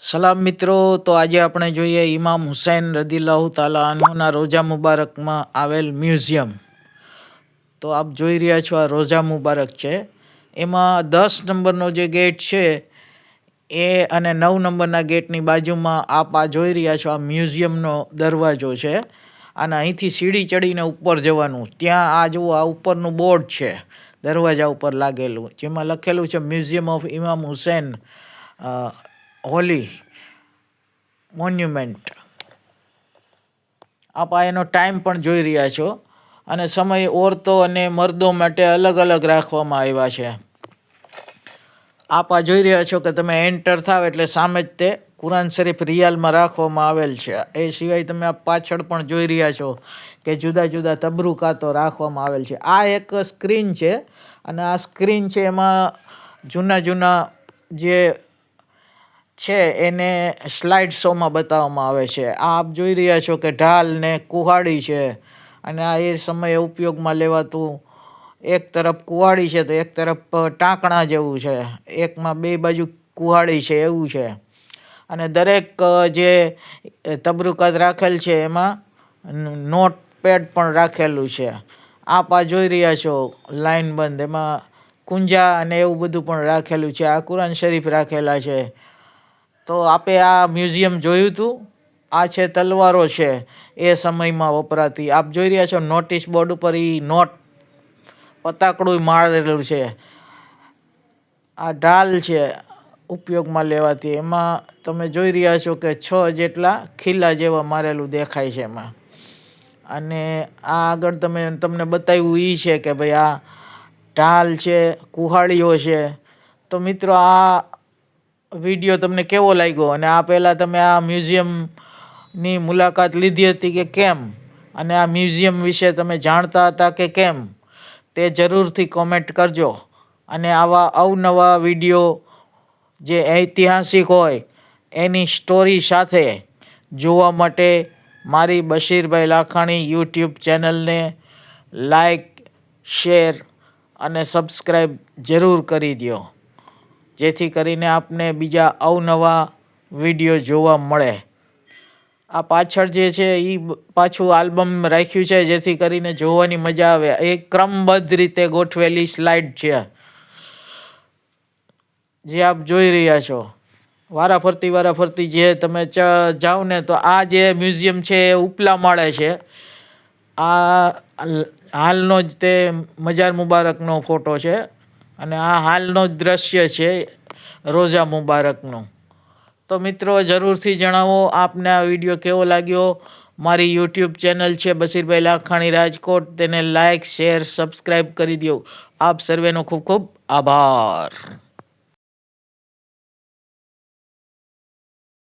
સલામ મિત્રો, તો આજે આપણે જોઈએ ઇમામ હુસૈન રદીલ્લાહુ તાલા અનહુના રોજા મુબારકમાં આવેલ મ્યુઝિયમ. તો આપ જોઈ રહ્યા છો આ રોજા મુબારક છે. એમાં દસ નંબરનો જે ગેટ છે, એ અને નવ નંબરના ગેટની બાજુમાં આપ આ જોઈ રહ્યા છો આ મ્યુઝિયમનો દરવાજો છે. અને અહીંથી સીડી ચડીને ઉપર જવાનું. ત્યાં આ જુઓ, આ ઉપરનું બોર્ડ છે, દરવાજા ઉપર લાગેલું. જેમાં લખેલું છે, museum of Imam Hussain Holi, monument. આપ એનો ટાઈમ પણ જોઈ રહ્યા છો અને સમય ઓરતો અને મર્દો માટે અલગ અલગ રાખવામાં આવ્યા છે. આપ આ જોઈ રહ્યા છો કે તમે એન્ટર થાવ એટલે સામે જ તે કુરાન શરીફ રિયાલમાં રાખવામાં આવેલ છે. એ સિવાય તમે આ પાછળ પણ જોઈ રહ્યા છો કે જુદા જુદા તબરુકાતો રાખવામાં આવેલ છે. આ એક સ્ક્રીન છે અને આ સ્ક્રીન છે એમાં જૂના જૂના જે છે એને સ્લાઇડ શોમાં બતાવવામાં આવે છે. આપ જોઈ રહ્યા છો કે ઢાલ ને કુહાડી છે અને આ એ સમયે ઉપયોગમાં લેવાતું એક તરફ કુહાડી છે તો એક તરફ ટાંકણા જેવું છે. એકમાં બે બાજુ કુહાડી છે એવું છે. અને દરેક જે તબરુકાત રાખેલ છે એમાં નોટ પેડ પણ રાખેલું છે. આપ આ જોઈ રહ્યા છો લાઈન બંધ એમાં કુંજા અને એવું બધું પણ રાખેલું છે. આ કુરાન શરીફ રાખેલા છે. તો આપે આ મ્યુઝિયમ જોયું હતું આ છે તલવારો છે. એ સમયમાં વપરાતી. આપ જોઈ રહ્યા છો નોટિસ બોર્ડ ઉપર એ નોટ પતાકડું મારેલું છે. આ ઢાલ છે ઉપયોગમાં લેવાતી. એમાં તમે જોઈ રહ્યા છો કે છ જેટલા ખીલા જેવા મારેલું દેખાય છે એમાં. અને આ આગળ તમે, તમને બતાવ્યું એ છે કે ભાઈ આ ઢાલ છે, કુહાડીઓ છે. તો મિત્રો, આ વીડિયો તમને કેવો લાગ્યો? અને આ પહેલાં તમે આ મ્યુઝિયમની મુલાકાત લીધી હતી કે કેમ? અને આ મ્યુઝિયમ વિશે તમે જાણતા હતા કે કેમ? તે જરૂરથી કોમેન્ટ કરજો. અને આવા અવનવા વીડિયો જે ઐતિહાસિક હોય, એની સ્ટોરી સાથે જોવા માટે મારી બશીરભાઈ લાખાણી યુટ્યુબ ચેનલને લાઈક શેર અને સબસ્ક્રાઈબ જરૂર કરી દો જેથી કરીને આપને બીજા અવનવા વીડિયો જોવા મળે. આ પાછળ જે છે એ પાછું આલ્બમ રાખ્યું છે, જેથી કરીને જોવાની મજા આવે. એ ક્રમબદ્ધ રીતે ગોઠવેલી સ્લાઇડ છે. જે આપ જોઈ રહ્યા છો. વારા ફરતી વારા ફરતી જે તમે જાઓ ને, તો આ જે મ્યુઝિયમ છે, એ ઉપલા માળે છે. આ હાલનો જ તે મજાર મુબારકનો ફોટો છે. અને આ હાલનો જ દ્રશ્ય છે રોજા મુબારકનું. તો મિત્રો, જરૂરથી જણાવો આપને આ વીડિયો કેવો લાગ્યો? મારી યુટ્યુબ ચેનલ છે બસીરભાઈ લાખાણી રાજકોટ. તેને લાઇક શેર સબસ્ક્રાઈબ કરી દો આપ સર્વેનો ખૂબ ખૂબ આભાર.